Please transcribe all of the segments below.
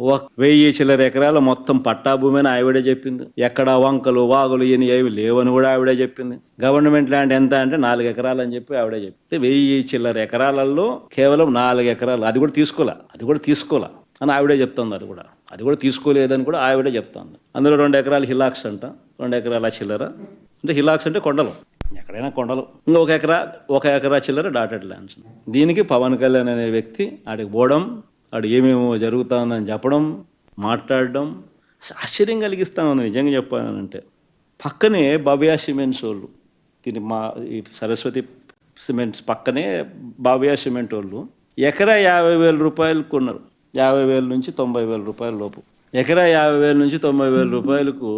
ఒక వెయ్యి చిల్లర ఎకరాలు మొత్తం పట్టా భూమి అని ఆవిడే చెప్పింది. ఎక్కడ వంకలు వాగులు ఇని ఏవి లేవని కూడా ఆవిడే చెప్పింది. గవర్నమెంట్ ల్యాండ్ ఎంత అంటే నాలుగు ఎకరాలు అని చెప్పి ఆవిడే చెప్తే వెయ్యి చిల్లర ఎకరాలలో కేవలం నాలుగు ఎకరాలు. అది కూడా తీసుకోలే అది కూడా తీసుకోలే అని ఆవిడే చెప్తుంది అది కూడా. అది కూడా తీసుకోలేదని కూడా ఆవిడే చెప్తుంది. అందులో రెండు ఎకరాలు హిలాక్స్ అంట రెండు ఎకరాల చిల్లర. అంటే హిలాక్స్ అంటే కొండలు. ఎక్కడైనా కొండలు. ఇంకా ఒక ఎకరా ఒక ఎకరా చిల్లర డాటెడ్ ల్యాండ్స్. దీనికి పవన్ కళ్యాణ్ అనే వ్యక్తి ఆడికి పోవడం ఆడు ఏమేమో జరుగుతుందని చెప్పడం మాట్లాడడం ఆశ్చర్యం కలిగిస్తా ఉంది నిజంగా చెప్పానంటే పక్కనే భవ్య సిమెంట్స్ వాళ్ళు దీని మా ఈ సరస్వతి సిమెంట్స్ పక్కనే భవ్య సిమెంట్ వాళ్ళు ఎకరా యాభై వేల రూపాయలు కొన్నారు. యాభై వేల నుంచి తొంభై వేల రూపాయల లోపు. ఎకరా యాభై వేల నుంచి తొంభై వేల రూపాయలకు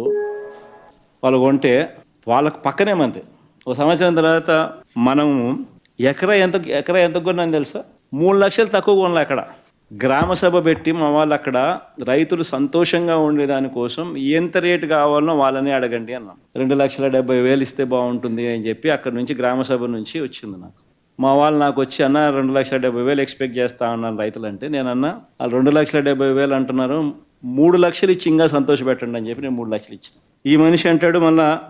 వాళ్ళు కొంటే వాళ్ళకు పక్కనే మంది ఒక సంవత్సరం తర్వాత మనము ఎకరా ఎంత ఎకరా ఎంత కొన్నాను తెలుసా? మూడు లక్షలు తక్కువ కొనలే అక్కడ. గ్రామసభ పెట్టి మా వాళ్ళు అక్కడ రైతులు సంతోషంగా ఉండేదాని కోసం ఎంత రేటు కావాలనో వాళ్ళని అడగండి అన్నాం. రెండు లక్షల డెబ్బై వేలు ఇస్తే బాగుంటుంది అని చెప్పి అక్కడ నుంచి గ్రామసభ నుంచి వచ్చింది నాకు. మా వాళ్ళు నాకు వచ్చి అన్న రెండు లక్షల డెబ్బై వేలు ఎక్స్పెక్ట్ చేస్తా ఉన్నాను రైతులు అంటే నేను అన్న వాళ్ళు రెండు లక్షల డెబ్బై వేలు అంటున్నారు మూడు లక్షలు ఇచ్చి ఇంకా సంతోష పెట్టండి అని చెప్పి నేను మూడు లక్షలు ఇచ్చిన. ఈ మనిషి అంటాడు మళ్ళా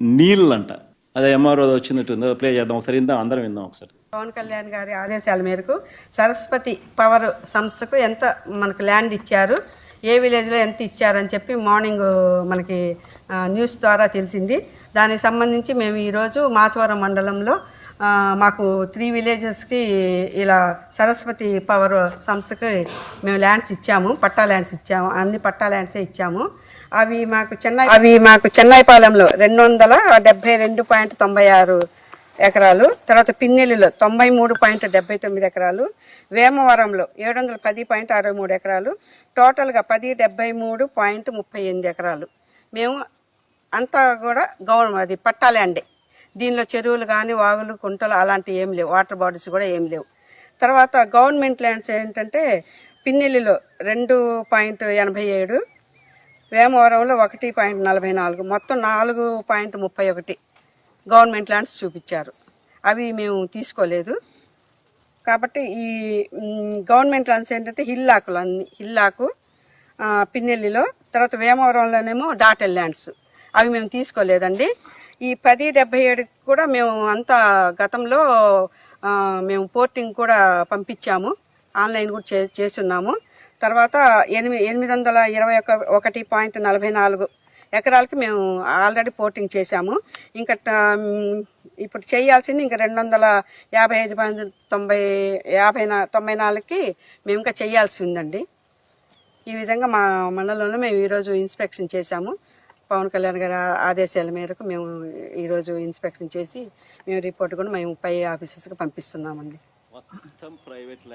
నీళ్ళు అంట అదే ఎంఆర్ఓ వచ్చినట్టు ప్లే చేద్దాం. ఒకసారి విందాం. అందరం విందాం ఒకసారి. పవన్ కళ్యాణ్ గారి ఆదేశాల మేరకు సరస్వతి పవర్ సంస్థకు ఎంత మనకు ల్యాండ్ ఇచ్చారు? ఏ విలేజ్లో ఎంత ఇచ్చారని చెప్పి మార్నింగ్ మనకి న్యూస్ ద్వారా తెలిసింది. దానికి సంబంధించి మేము ఈరోజు మాచవరం మండలంలో మాకు త్రీ విలేజెస్కి ఇలా సరస్వతి పవర్ సంస్థకి మేము ల్యాండ్స్ ఇచ్చాము. పట్టా ల్యాండ్స్ ఇచ్చాము. అన్ని పట్టా ల్యాండ్సే ఇచ్చాము. అవి మాకు చెన్నై అవి మాకు చెన్నైపాలెంలో రెండు వందల డెబ్బై రెండు పాయింట్ తొంభై ఆరు ఎకరాలు తర్వాత పిన్నెల్లిలో తొంభై మూడు పాయింట్ డెబ్బై తొమ్మిది ఎకరాలు వేమవరంలో ఏడు వందల పది పాయింట్ అరవై మూడు ఎకరాలు టోటల్గా పది డెబ్బై మూడు పాయింట్ ముప్పై ఎనిమిది ఎకరాలు. మేము అంతా కూడా గవర్నమెంట్ అది పట్టాలండే దీనిలో చెరువులు కానీ వాగులు కుంటలు అలాంటివి ఏం లేవు. వాటర్ బాడీస్ కూడా ఏం లేవు. తర్వాత గవర్నమెంట్ ల్యాండ్స్ ఏంటంటే పిన్నెల్లిలో రెండు పాయింట్ ఎనభై ఏడు వేమవరంలో ఒకటి పాయింట్ నలభై నాలుగు మొత్తం నాలుగు పాయింట్ ముప్పై ఒకటి గవర్నమెంట్ ల్యాండ్స్ చూపించారు. అవి మేము తీసుకోలేదు. కాబట్టి ఈ గవర్నమెంట్ ల్యాండ్స్ ఏంటంటే హిల్లాకులు అన్ని హిల్లాకు పిన్నెల్లిలో తర్వాత వేమవరంలోనేమో డాటెల్ ల్యాండ్స్. అవి మేము తీసుకోలేదండి. ఈ పది డెబ్బై ఏడు కూడా మేము అంతా గతంలో మేము పోర్టింగ్ కూడా పంపించాము. ఆన్లైన్ కూడా చే చేస్తున్నాము. తర్వాత ఎనిమిది ఎనిమిది వందల ఇరవై ఒక ఒకటి పాయింట్ నలభై నాలుగు ఎకరాలకి మేము ఆల్రెడీ పోర్టింగ్ చేశాము. ఇంకా ఇప్పుడు చేయాల్సింది ఇంకా రెండు వందల యాభై ఐదు పాయింట్ తొంభై యాభై నా తొంభై నాలుగుకి మేము ఇంకా చేయాల్సి ఉందండి ఈ విధంగా మా మండలంలో మేము ఈరోజు ఇన్స్పెక్షన్ చేశాము. పవన్ కళ్యాణ్ గారి ఆదేశాల మేరకు మేము ఈరోజు ఇన్స్పెక్షన్ చేసి మేము రిపోర్ట్ కూడా మేము పై ఆఫీసెస్కి పంపిస్తున్నామండి. మొత్తం ప్రైవేట్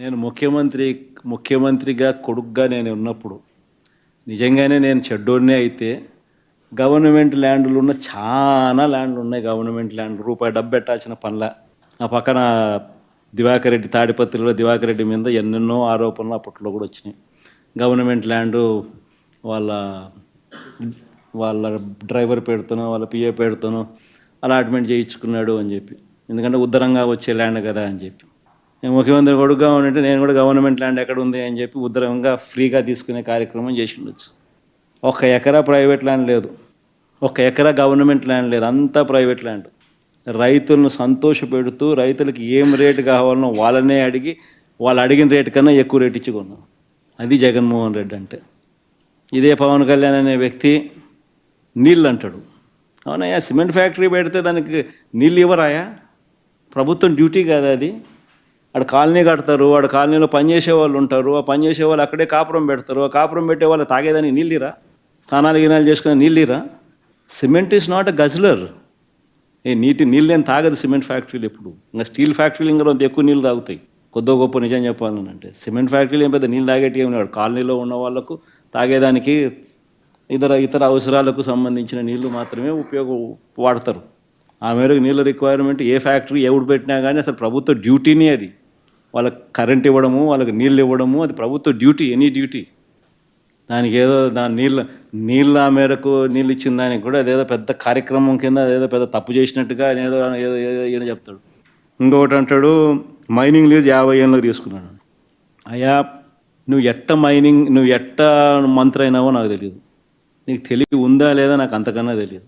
నేను ముఖ్యమంత్రి ముఖ్యమంత్రిగా కొడుకుగా నేను ఉన్నప్పుడు నిజంగానే నేను చెడ్డోడినే అయితే గవర్నమెంట్ ల్యాండ్లు ఉన్న చాలా ల్యాండ్లు ఉన్నాయి. గవర్నమెంట్ ల్యాండ్ రూపాయి డబ్బు పెట్టాల్సిన పనుల. ఆ పక్కన దివాకర్ రెడ్డి తాడిపత్రిలో దివాకర్ రెడ్డి మీద ఎన్నెన్నో ఆరోపణలు అప్పట్లో కూడా వచ్చినాయి. గవర్నమెంట్ ల్యాండు వాళ్ళ వాళ్ళ డ్రైవర్ పెడుతాను వాళ్ళ పిఏ పెడుతాను అలాట్మెంట్ చేయించుకున్నాడు అని చెప్పి. ఎందుకంటే ఉద్దరంగా వచ్చే ల్యాండ్ కదా అని చెప్పి. ముఖ్యమంత్రి కొడుకుగా ఉంటే నేను కూడా గవర్నమెంట్ ల్యాండ్ ఎక్కడ ఉంది అని చెప్పి ఉత్తరంగా ఫ్రీగా తీసుకునే కార్యక్రమం చేసి ఉండొచ్చు. ఒక ఎకరా ప్రైవేట్ ల్యాండ్ లేదు. ఒక ఎకరా గవర్నమెంట్ ల్యాండ్ లేదు. అంతా ప్రైవేట్ ల్యాండ్. రైతులను సంతోషపెడుతూ రైతులకి ఏం రేటు కావాలనో వాళ్ళనే అడిగి వాళ్ళు అడిగిన రేటు కన్నా ఎక్కువ రేటు ఇచ్చి కొన్నాం. అది జగన్మోహన్ రెడ్డి అంటే. ఇదే పవన్ కళ్యాణ్ అనే వ్యక్తి నీళ్ళు అంటాడు. అవునయ్యా సిమెంట్ ఫ్యాక్టరీ పెడితే దానికి నీళ్ళు ఇవ్వరాయా? ప్రభుత్వం డ్యూటీ కదా అది. ఆడ కాలనీ కడతారు ఆడ కాలనీలో పనిచేసే వాళ్ళు ఉంటారు ఆ పనిచేసే వాళ్ళు అక్కడే కాపురం పెడతారు ఆ కాపురం పెట్టే వాళ్ళు తాగేదానికి నీళ్ళిరా? స్నానాలు గినాలు చేసుకునే నీళ్ళిరా? Cement is not a guzzler ఏ నీటి నీళ్ళు ఏం తాగదు సిమెంట్ ఫ్యాక్టరీలు ఎప్పుడు. ఇంకా స్టీల్ ఫ్యాక్టరీలు ఇంకా ఎక్కువ నీళ్ళు తాగుతాయి. కొద్దో గొప్ప నిజం చెప్పాలంటే సిమెంట్ ఫ్యాక్టరీలు ఏం పెద్ద నీళ్ళు తాగేటి ఏమి లేవు. కాలనీలో ఉన్న వాళ్ళకు తాగేదానికి ఇతర ఇతర అవసరాలకు సంబంధించిన నీళ్ళు మాత్రమే ఉపయోగ వాడతారు. ఆ మేరకు నీళ్ళ రిక్వైర్మెంట్ ఏ ఫ్యాక్టరీ ఎవడు పెట్టినా కానీ అసలు ప్రభుత్వ డ్యూటీనే అది. వాళ్ళకి కరెంట్ ఇవ్వడము వాళ్ళకి నీళ్ళు ఇవ్వడము అది ప్రభుత్వ డ్యూటీ ఎనీ డ్యూటీ. దానికి ఏదో దాని నీళ్ళ నీళ్ళ మేరకు నీళ్ళు ఇచ్చిన దానికి కూడా అదేదో పెద్ద కార్యక్రమం కింద అదేదో పెద్ద తప్పు చేసినట్టుగా ఏదో ఏదో ఏదో ఏదో చెప్తాడు. ఇంకొకటి అంటాడు మైనింగ్ లీజ్ యాభై ఏళ్ళకి తీసుకున్నాడు. అయ్యా నువ్వు ఎట్ట మైనింగ్ నువ్వు ఎట్ట మంత్రి అయినావో నాకు తెలియదు నీకు తెలివి ఉందా లేదా నాకు అంతకన్నా తెలియదు